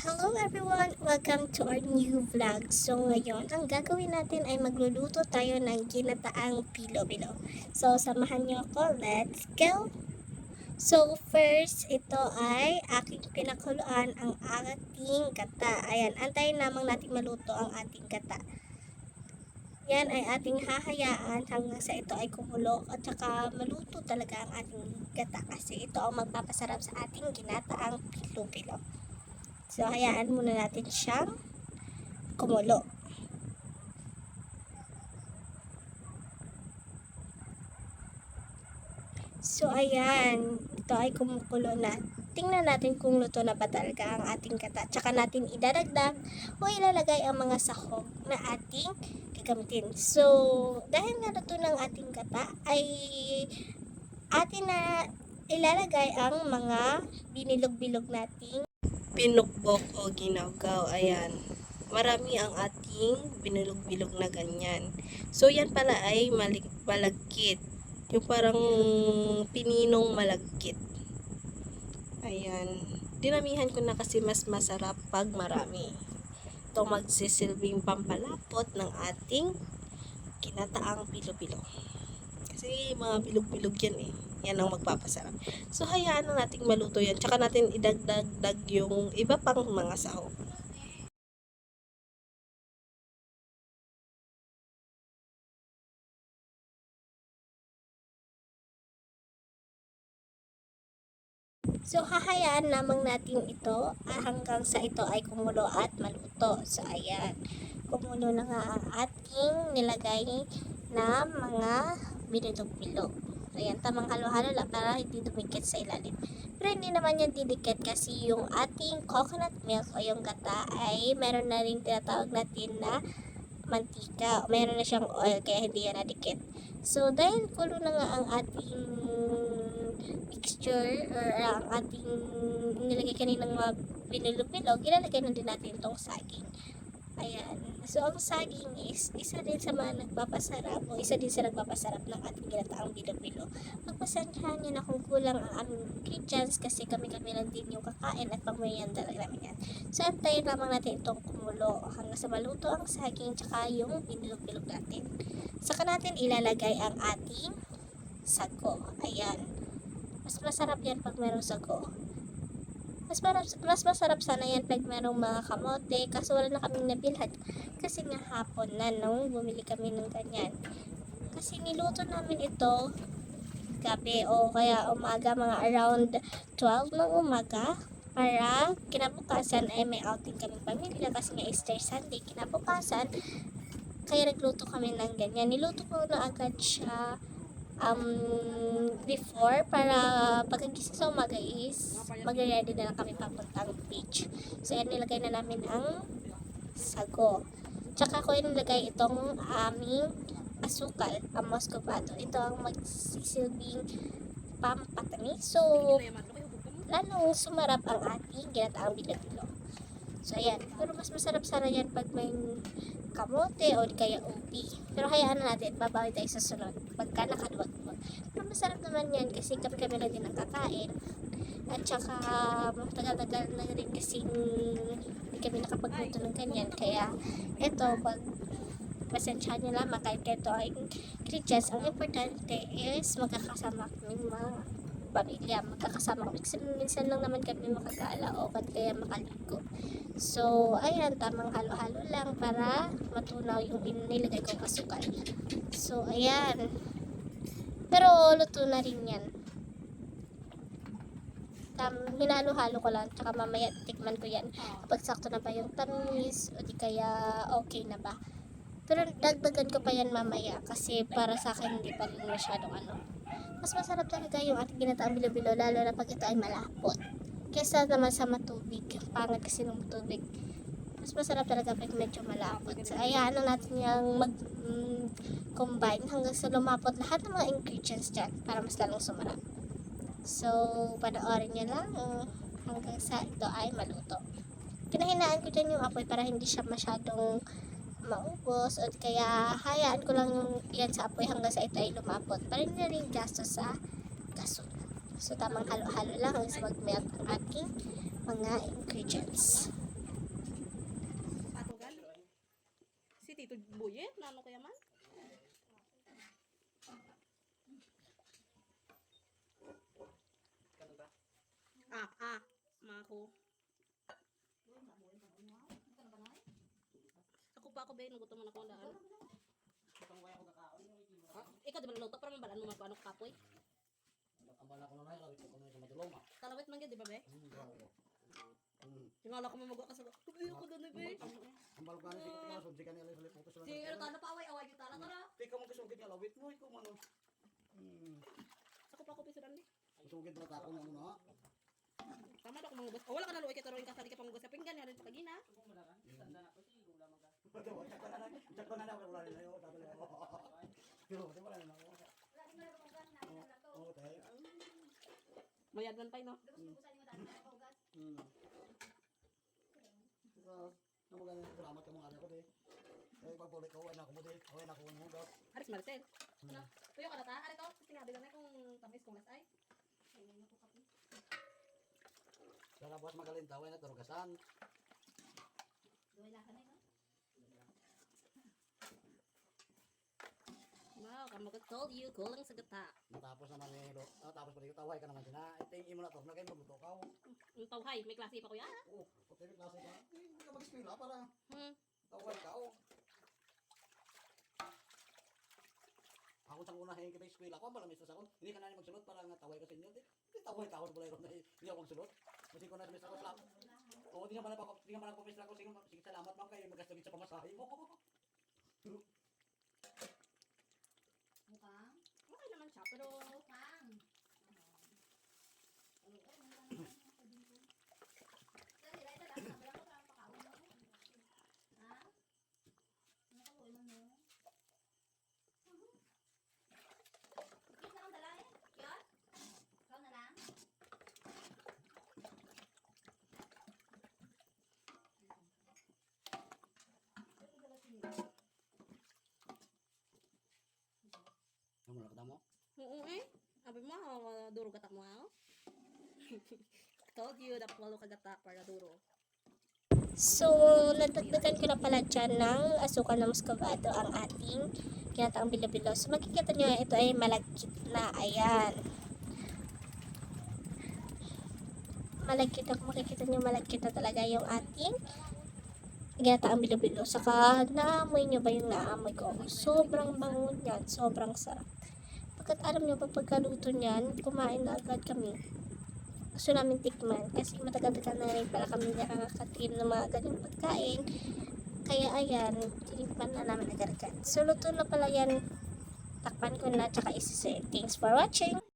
Hello everyone! Welcome to our new vlog. So ngayon, ang gagawin natin ay magluluto tayo ng ginataang pilo-bilo. So samahan niyo ako. Let's go! So first, ito ay aking pinakuluan ang ating gata. Ayan, antayin lamang natin maluto ang ating gata. Yan ay ating hahayaan hanggang sa ito ay kumulo at saka maluto talaga ang ating gata kasi ito ang magpapasarap sa ating ginataang pilo-bilo. So, hayaan muna natin siyang kumulo. So, ayan. Ito ay kumukulo na. Tingnan natin kung luto na ba talaga ang ating gata. Tsaka natin idadagdag o ilalagay ang mga sahog na ating gagamitin. So, dahil nga luto ng ating gata, ay atin na ilalagay ang mga binilog-bilog nating pinukbok o ginagaw. Ayan. Marami ang ating binulog-bilog na ganyan. So, yan pala ay malik- malagkit. Yung parang pininong malagkit. Ayan. Dinamihan ko na kasi mas masarap pag marami. Ito magsisilbing pampalapot ng ating kinataang pilo-pilo. Kasi mga bilog-bilog yan eh. Yan ang magpapasarap. So, hayaan na nating maluto yan. Tsaka natin idagdag yung iba pang mga sahog. So, hahayaan lamang natin ito ah, hanggang sa ito ay kumulo at maluto. So, ayan. Kumulo na nga ang ating nilagay na mga binilog-bilog. Ayan, tamang halo-halo lang para hindi dumikit sa ilalim. Pero hindi naman yan didikit kasi yung ating coconut milk o yung gata ay meron na rin tinatawag natin na mantika. Meron na siyang oil kaya hindi yan nadikit. So, dahil kulo na nga ang ating mixture or ang ating nilagay kaninang mga binulog-bilog, ilalagay na din natin itong saging. Ayan. So, ang saging is isa din sa mga nagpapasarap o isa din sa nagpapasarap ng ating ginataang bilog-bilog. Magpasensyahan nyo na kung kulang ang aming ingredients kasi kami-kami lang din yung kakain at pangmerienda lang namin yan. So, antayin lamang natin itong kumulo hanggang sa maluto ang saging tsaka yung binulog-bilog natin. Saka natin ilalagay ang ating sago. Ayan. Mas masarap yan pag merong sago. Mas, marap, mas masarap sana yan pag merong mga kamote. Kaso wala na kaming nabilhan. Kasi nga hapon na nung bumili kami ng ganyan. Kasi niluto namin ito gabi o kaya umaga mga around 12 ng umaga para kinabukasan ay may outing kami pamilya kasi nga Easter Sunday kinabukasan kaya nagluto kami ng ganyan niluto ko na agad siya um, before para pagkagising sa umaga is mag-ready na lang kami papuntang beach. So, yan nilagay na namin ang sago. Tsaka ko nilagay itong aming asukal, ang muscovado. Ito ang magsisilbing pampatamis. So, lalong sumarap ang ating ginataang bilo-bilo. So, ayan. Pero mas masarap sana yan pag may kamote o kaya ubi. Pero hayaan na natin, babawi tayo sa sunod. Pagka nakaluwag mo. Pero masarap naman yan kasi kami-kami na din ang kakain. At saka, matagal-tagal na rin kasi hindi kami nakapagluto ng ganyan. Kaya, eto, pag pasensya nyo lamang kahit ito ay ingredients, ang importante is magkakasama kami mga pamilya, magkakasama. Kasi minsan lang naman kami makagala o kaya makaligo. So, ayan, tamang halo-halo lang para matunaw yung nilagay kong asukal. So, ayan. Pero, luto na rin yan. Tam, hinalo-halo ko lang, tsaka mamaya tikman ko yan. Pag sakto na ba yung tamis, o di kaya okay na ba. Pero dagdagan ko pa yan mamaya kasi para sa akin hindi pa rin masyadong ano. Mas masarap talaga yung ating ginataang bilo-bilo lalo na pag ito ay malapot. Kesa naman sa matubig. Pangit kasi ng tubig. Mas masarap talaga pag medyo malapot. So, ayan lang natin yung mag mm, combine hanggang sa lumapot lahat ng mga ingredients dyan para mas lalong sumarap. So, panoorin nyo lang uh, hanggang sa ito ay maluto. Pinahinaan ko dyan yung apoy para hindi siya masyadong maubos o kaya hayaan ko lang yung yan sa apoy hanggang sa ito ay lumapot para hindi na rin gastos sa gasol. So, tamang halo-halo lang ang so, magmayat ang aking mga ingredients. Si Tito Buyet, nano kaya man? Ah, ah, mga ko. Ako pa ako, be, nagutom na ako laan. Ikaw di ba naluto? Parang mabalaan mo mga paano kapoy? Eh? Bala ko na na, kawit ko na sa madulong ah. Kalawit man yun, di ba be? Hmm, bravo. Hmm. Yung ala ko mamagawa ka sa Ayoko doon eh, be. Ang balo ka na si Katina, subsi ka nila sa lipo ko sila. Si ano tala pa away-away yung tala tara. Ikaw mo kasugid nga lawit mo, ikaw man. oh. Hmm. Ako pa ako pisuran di. Kasugid na tako na muna. Tama na ako mangugas. Oh, wala ka na luwi kay taroin ka sa di ka pangugas sa pinggan yan sa kagina. Check ko na na, check ko na na, wala na yun, sabi na ako. Pero, wala na ako. Oo, tayo. Mayad man pa no. Hmm. So, namo ganun, salamat ka mga anak ko di. Eh, pagbalik ko, anak mo di. Away na ko mo daw. Aris Marcel. Ano? Tuyo ka na ta? Ano to? Sinabi lang na kung tamis kung lasay. Sana buat magaling taway na turugasan. Wow, kamo ko told you, kulang sa gata. Matapos naman eh, do, ah, tapos pa rin taway ka naman sina. Iting imo na to, na kayo magluto ka. Yung tawhay, may klase pa kuya. Oo, puti may klase. Eh, Hindi ka mag-eskwela para Hmm. taway ka, oh. Ako sa una hingin kita eskwela ko, malam sa ako. Hindi ka na magsulot para nga taway ka sa inyo. Di, di taway ka ako ron na hindi ako magsulot. Kasi ko na sa ko slap. Oo, di naman ako, di naman ako pumisa ko. Sige, salamat ma'am kayo magkastugit sa pamasahe mo. Mukhang. Okay naman siya, pero Mukhang. Dali, dali, dali. Sabi ako, parang pakawan mo. Ha? Ano ka po, ilan mo? Bakit na kang dala eh? Yun? Ikaw na lang? Ano mo nakita mo? Oo eh. Sabi mo, uh, duro gata mo ako. Told you that walo ka gata para duro. So, nadagdagan ko na pala dyan ng asukal na muscovado ang ating kinataang bilo-bilo. So, makikita nyo, ito ay malagkit na. Ayan. Malagkit na, makikita nyo, malagkit na talaga yung ating ginataang bilo-bilo. Saka, naamoy nyo ba yung naamoy ko? Sobrang bango niyan. Sobrang sarap. Pagkat alam nyo, pag pagkaluto niyan, kumain na agad kami gusto namin tikman kasi matagal-tagal na rin pala kami nakakatikim ng mga ganyang pagkain. Kaya ayan, tinikman na namin agad-agad. So, luto na pala yan. Takpan ko na, tsaka isi Thanks for watching!